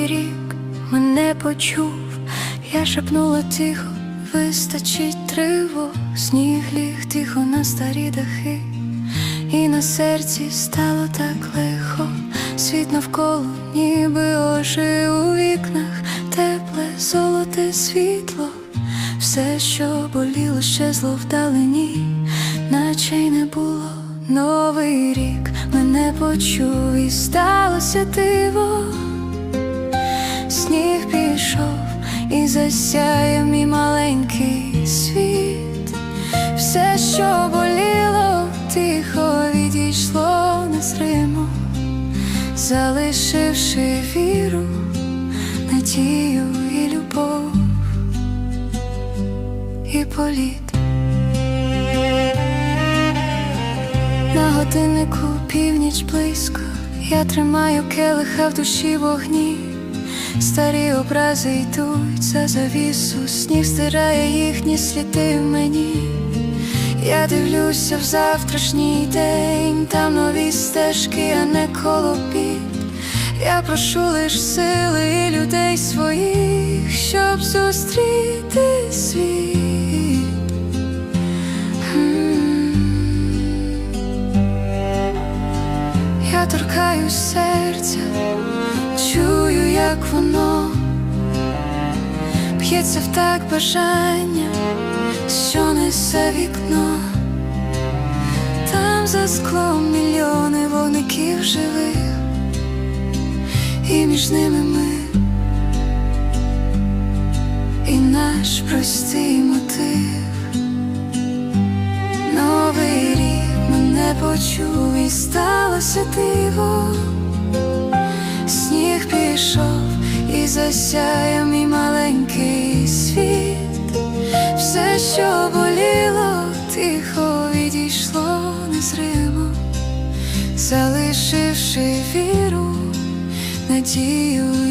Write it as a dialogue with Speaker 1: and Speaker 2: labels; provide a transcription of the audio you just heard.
Speaker 1: Новий рік мене почув, я шепнула тихо, вистачить тривог, сніг ліг тихо на старі дахи, і на серці стало так лихо, світ навколо, ніби ожив у вікнах, тепле золоте світло, все, що боліло, щезло вдалині, наче й не було. Новий рік мене почув і сталося диво. Сніг пішов і засяяв мій маленький світ. Все, що боліло, тихо відійшло незримо, залишивши віру, надію і любов і політ. На годиннику північ близько, я тримаю келиха в душі вогні. Старі образи йдуть за завісу, сніг стирає їхні сліди в мені. Я дивлюся в завтрашній день, там нові стежки, а не колопіт. Я прошу лиш сили людей своїх, щоб зустріти світ. Я торкаю серця, чую, як воно б'ється в так бажання, що несе вікно. Там за склом мільйони вогників живих, і між ними ми, і наш простий мотив. Почув і сталося диво. Сніг пішов і засяяв мій маленький світ. Все, що боліло, тихо відійшло незримо, залишивши віру, надію